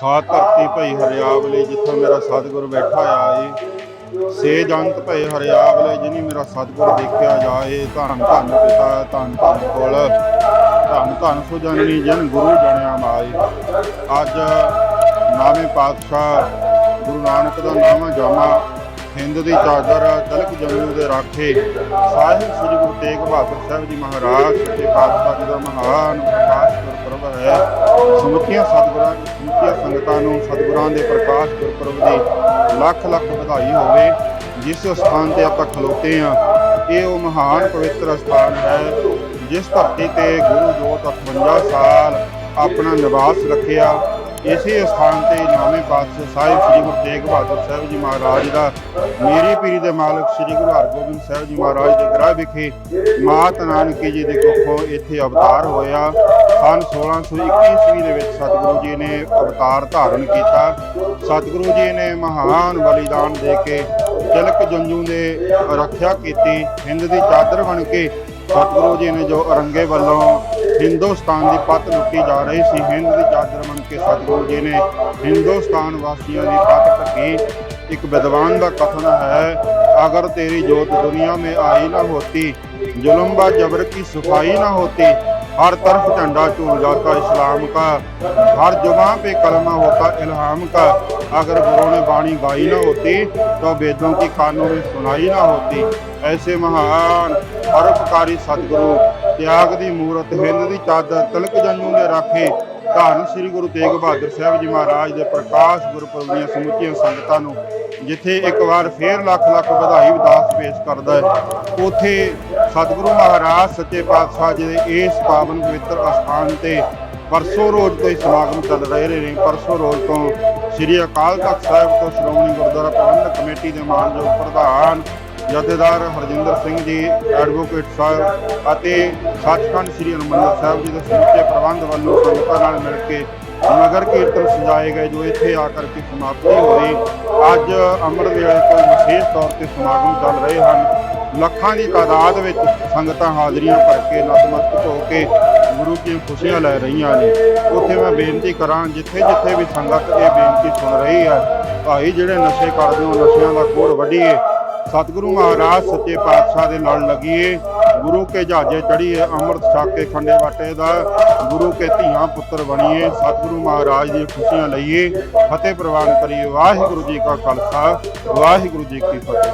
ਸਾਤ ਧਰਤੀ ਭਈ ਹਰਿਆਵਲੇ, ਜਿੱਥੇ ਮੇਰਾ ਸਤਿਗੁਰ ਬੈਠਾ ਆਏ। ਏ ਸੇ ਜੰਤ ਭਈ ਹਰਿਆਵਲੇ, ਜਿਨੀ ਮੇਰਾ ਸਤਿਗੁਰ ਦੇਖਿਆ ਜਾਏ। ਧੰਨ ਧੰਨ ਪਿਤਾ, ਧੰਨ ਧੰਨ ਕੋਲ, ਧੰਨ ਧੰਨ ਸੋ ਜਨ ਗੁਰੂ ਜਣਿਆ ਮਾਈ ਅੱਜ ਨਾਵੇਂ ਪਾਤਸ਼ਾਹ ਗੁਰੂ ਨਾਨਕ ਦਾ ਨਾਮ ਜਾਮਾ ਹਿੰਦ ਦੀ ਚਾਦਰ ਤਲਕ ਜੰਗੂ ਦੇ ਰਾਖੇ। ਸਾਹਿਬ ਸ੍ਰੀ ਗੁਰੂ ਤੇਗ ਬਹਾਦਰ ਸਾਹਿਬ ਜੀ ਮਹਾਰਾਜ, ਸੱਚੇ ਪਾਤਸ਼ਾਹ ਜੀ ਦਾ ਮਹਾਨ ਪ੍ਰਕਾਸ਼ ਗੁਰਪੁਰਬ ਹੈ ਸਮੁੱਚੀਆਂ ਸਤਿਗੁਰਾਂ ਸਮੁੱਚੀਆਂ ਸੰਗਤਾਂ ਨੂੰ ਸਤਿਗੁਰਾਂ ਦੇ ਪ੍ਰਕਾਸ਼ ਗੁਰਪੁਰਬ ਦੀ ਲੱਖ ਲੱਖ ਵਧਾਈ ਹੋਵੇ, ਜਿਸ ਸਥਾਨ ਤੇ ਆਪਾਂ ਖਲੋਤੇ ਆ ਇਹ ਉਹ ਮਹਾਨ ਪਵਿੱਤਰ ਸਥਾਨ ਹੈ, ਜਿਸ ਧਰਤੀ ਤੇ ਗੁਰੂ ਜੋਤ 58 ਸਾਲ ਆਪਣਾ ਨਿਵਾਸ ਰੱਖਿਆ ਇਸੇ ਸਥਾਨ ਤੇ ਨਾਵੇਂ ਪਾਤਸ਼ਾਹ ਸਾਹਿਬ ਸ੍ਰੀ ਗੁਰੂ ਤੇਗ ਬਹਾਦਰ ਸਾਹਿਬ ਜੀ ਮਹਾਰਾਜ ਦਾ, ਮੇਰੀ ਪੀਰੀ ਦੇ ਮਾਲਕ ਸ੍ਰੀ ਗੁਰੂ ਹਰਗੋਬਿੰਦ ਸਾਹਿਬ ਜੀ ਮਹਾਰਾਜ ਦੇ ਗ੍ਰਹਿ ਵਿਖੇ ਮਾਤ ਨਾਨਕੀ ਜੀ ਦੇ ਕੋਖੋਂ ਇੱਥੇ ਅਵਤਾਰ ਹੋਇਆ। ਸਨ 1621 ਈਸਵੀ ਦੇ ਵਿੱਚ ਸਤਿਗੁਰੂ ਜੀ ਨੇ ਅਵਤਾਰ ਧਾਰਨ ਕੀਤਾ। ਸਤਿਗੁਰੂ ਜੀ ਨੇ ਮਹਾਨ ਬਲੀਦਾਨ ਦੇ ਕੇ ਤਿਲਕ ਜੰਜੂ ਦੇ ਰੱਖਿਆ ਕੀਤੀ। ਹਿੰਦ ਦੀ ਚਾਦਰ ਬਣ ਕੇ ਸਤਿਗੁਰੂ ਜੀ ਨੇ ਜੋ ਅਰੰਗੇ ਵੱਲੋਂ ਹਿੰਦੁਸਤਾਨ ਦੀ ਪੱਤ ਲੁੱਟੀ ਜਾ ਰਹੀ ਸੀ ਹਿੰਦ ਦੀ ਚਾਦਰ ਬਣ ਕੇ ਸਤਿਗੁਰੂ ਜੀ ਨੇ ਹਿੰਦੁਸਤਾਨ ਵਾਸੀਆਂ ਦੀ ਪੱਤ ਢੱਕੀ ਇੱਕ ਵਿਦਵਾਨ ਦਾ ਕਥਨ ਹੈ अगर तेरी जोत दुनिया में आई ना होती जुल्म व जबर की सफाई ना होती हर तरफ झंडा झूल जाता इस्लाम का हर जुबां पे कलमा होता इल्हाम का अगर गुरु ने वाणी गाई ना होती तो वेदों की कानों में सुनाई ना होती ऐसे महान परोपकारी सतगुरु ਤਿਆਗ ਦੀ ਮੂਰਤ ਹਿੰਦ ਦੀ ਚਾਦਰ ਤਿਲਕ ਜੰਨੂ ਦੇ ਰਾਖੇ। ਧੰਨ ਸ੍ਰੀ ਗੁਰੂ ਤੇਗ ਬਹਾਦਰ ਸਾਹਿਬ ਜੀ ਮਹਾਰਾਜ ਦੇ ਪ੍ਰਕਾਸ਼ ਗੁਰਪੁਰਬ ਦੀਆਂ ਸਮੁੱਚੀਆਂ ਸੰਗਤਾਂ ਨੂੰ, ਜਿੱਥੇ ਇੱਕ ਵਾਰ ਫੇਰ ਲੱਖ ਲੱਖ ਵਧਾਈ ਵਿਦਾਸ ਪੇਸ਼ ਕਰਦਾ ਹੈ। ਉਥੇ ਸਤਿਗੁਰੂ ਮਹਾਰਾਜ ਸੱਚੇ ਪਾਤਸ਼ਾਹ ਜੀ ਦੇ ਇਸ ਪਾਵਨ ਪਵਿੱਤਰ ਅਸਥਾਨ ਤੇ ਪਰਸੋਂ ਰੋਜ਼ ਤੋਂ ਹੀ ਸਮਾਗਮ ਚੱਲ ਰਹੇ ਨੇ। ਪਰਸੋਂ ਰੋਜ਼ ਤੋਂ ਸ੍ਰੀ ਅਕਾਲ ਤਖਤ ਸਾਹਿਬ ਤੋਂ ਸ਼੍ਰੋਮਣੀ ਗੁਰਦੁਆਰਾ ਪ੍ਰਬੰਧਕ ਕਮੇਟੀ ਦੇ ਮਾਨਯੋਗ ਪ੍ਰਧਾਨ ਜਥੇਦਾਰ ਹਰਜਿੰਦਰ ਸਿੰਘ ਜੀ ਐਡਵੋਕੇਟ ਸਾਹਿਬ ਅਤੇ ਸੱਚਖੰਡ ਸ੍ਰੀ ਹਰਿਮੰਦਰ ਸਾਹਿਬ ਜੀ ਦੇ ਸਮੁੱਚੇ ਪ੍ਰਬੰਧ ਵੱਲੋਂ ਸੰਗਤਾਂ ਨਾਲ ਮਿਲ ਕੇ ਨਗਰ ਕੀਰਤਨ ਸਜਾਏ ਗਏ, ਜੋ ਇੱਥੇ ਆ ਕਰਕੇ ਸਮਾਪਤੀ ਹੋਈ ਅੱਜ ਅੰਮ੍ਰਿਤ ਵੇਲੇ ਤੋਂ ਵਿਸ਼ੇਸ਼ ਤੌਰ ਤੇ ਸਮਾਗਮ ਚੱਲ ਰਹੇ ਹਨ। ਲੱਖਾਂ ਦੀ ਤਾਦਾਦ ਵਿੱਚ ਸੰਗਤਾਂ ਹਾਜ਼ਰੀਆਂ ਭਰ ਕੇ ਨਤਮਸਤਕ ਹੋ ਕੇ ਗੁਰੂ ਦੀਆਂ ਖੁਸ਼ੀਆਂ ਲੈ ਰਹੀਆਂ ਨੇ। ਉੱਥੇ ਮੈਂ ਬੇਨਤੀ ਕਰਾਂ ਜਿੱਥੇ ਜਿੱਥੇ ਵੀ ਸੰਗਤ ਇਹ ਬੇਨਤੀ ਸੁਣ ਰਹੀ ਹੈ, ਭਾਈ ਜਿਹੜੇ ਨਸ਼ੇ ਕਰਦੇ ਹੋ, ਨਸ਼ਿਆਂ ਦਾ ਕੋੜ ਵੱਢੀਏ। ਸਤਿਗੁਰੂ ਮਹਾਰਾਜ, ਸੱਚੇ ਪਾਤਸ਼ਾਹ ਦੇ ਨਾਲ ਲੱਗੀਏ ਗੁਰੂ ਕੇ ਜਹਾਜੇ ਚੜੀਏ ਅੰਮ੍ਰਿਤ ਛਕ ਕੇ ਖੰਡੇ ਵਾਟੇ ਦਾ। ਗੁਰੂ ਕੇ ਧੀਆਂ ਪੁੱਤਰ ਬਣੀਏ ਸਤਿਗੁਰੂ ਮਹਾਰਾਜ ਦੀ ਖੁਸ਼ੀਆਂ ਲਈਏ ਫਤਿਹ ਪ੍ਰਵਾਨ ਕਰੀਏ। ਵਾਹਿਗੁਰੂ ਜੀ ਕਾ ਖਾਲਸਾ, ਵਾਹਿਗੁਰੂ ਜੀ ਕੀ ਫਤਿਹ।